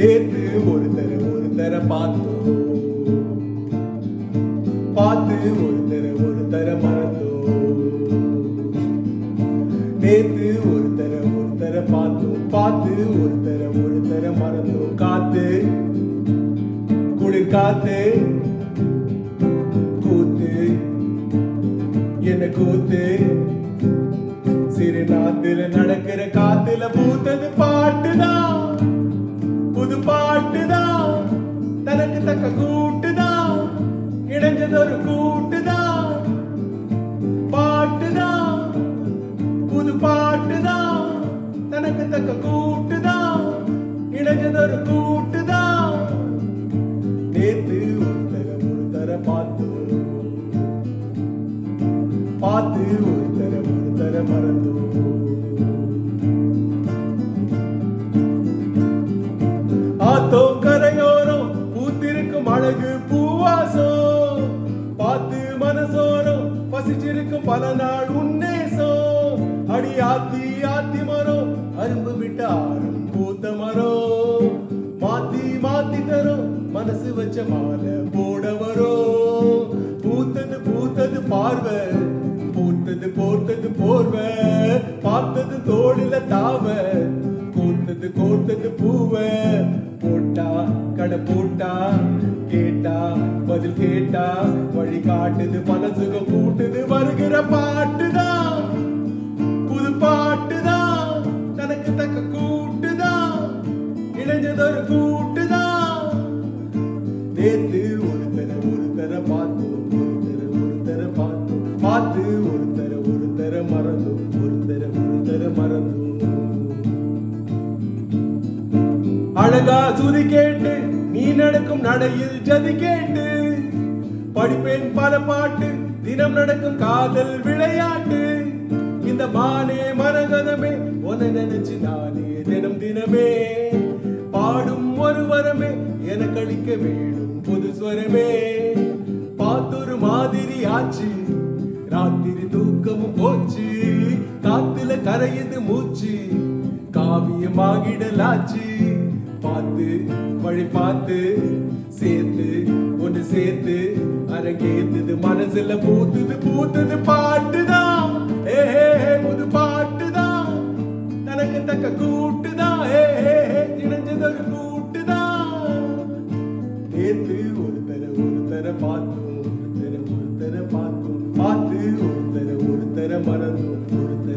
நேத்து ஒருத்தர் ஒருத்தர பார்த்தோம். பார்த்து ஒருத்தர் ஒருத்தர மறந்தோம். நேத்து ஒருத்தர ஒருத்தர பார்த்தோம். பார்த்து ஒருத்தர ஒருத்தர மறந்தோம். காத்து குளிர் காத்து கூத்து என்ன கூத்து? சிறு நாத்துல நடக்கிற காத்துல பூத்தது பாட்டுதான். தனக்கு தக்க கூட்டுதான் இணைஞ்சதொரு கூட்டுதான். நேத்து ஒருத்தர ஒருத்தர பார்த்தோம் பார்த்து ஒருத்தர ஒருத்தர மறந்து ஆத்தோ கரையோரம் பூத்திருக்கும் அழகு பூவாசம். பார்த்து மனசோரம் பசிச்சிருக்கும் பல நாள் உன்னேசம். அடி ஆத்தி ஆத்தி மரம் அரும்பு விட்டாரும் பூத்த மரம் மாத்தி மாத்தி தரும் மனசு வச்ச மாலை போட வரும் பூத்தது பூத்தது பார்வை பூத்தது போர்த்தது போர்வை. பார்த்தது தோளில தாவ கோர்த்தது கோர்த்தது பூவ. போட்டா கடை போட்டா கேட்டா பதில் கேட்டா வழி காட்டுது மனசு தனக்கு தக்க கூட்டுதான் இணைஞ்சதொரு கூட்டுதான். நேத்து ஒருத்தர ஒருத்தர பார்த்தோம் ஒருத்தர ஒருத்தர பார்த்தோம். பார்த்து ஒருத்தர ஒருத்தர மறந்தோம் ஒருத்தர ஒருத்தர மறந்தோம். அழகா சுதி கேட்டு நீ நடக்கும் நடையில் ஜதி கேட்டு. படிப்பேன் பல பாட்டு தினம் நடக்கும் காதல் விளையாட்டு. இந்த மானே மரகதமே உன நினைச்சு நானே தினம் தினமே பாடும் ஒரு வரமே எனக்கு அளிக்க வேணும் புது ஸ்வரமே. பார்த்தொரு மாதிரி ஆச்சு ராத்திரி தூக்கமும் போச்சு காத்துல கரையுது மூச்சு காவியமாகிடலாச்சு. பார்த்து வழி பார்த்து சேர்த்து ஒன்று சேர்த்து அரங்கேத்துது மனசுல பூத்துது பூத்துது பாட்டுதான் தனக்கு தக்க கூட்டுதான் ஏ ஏ, ஏ, இணைஞ்சதொரு கூட்டுதான் நேத்து ஒருத்தர ஒருத்தர பார்த்தோம் ஒருத்தர ஒருத்தர பார்த்தோம் பார்த்து ஒருத்தர ஒருத்தர மறந்தோம் ஒருத்தர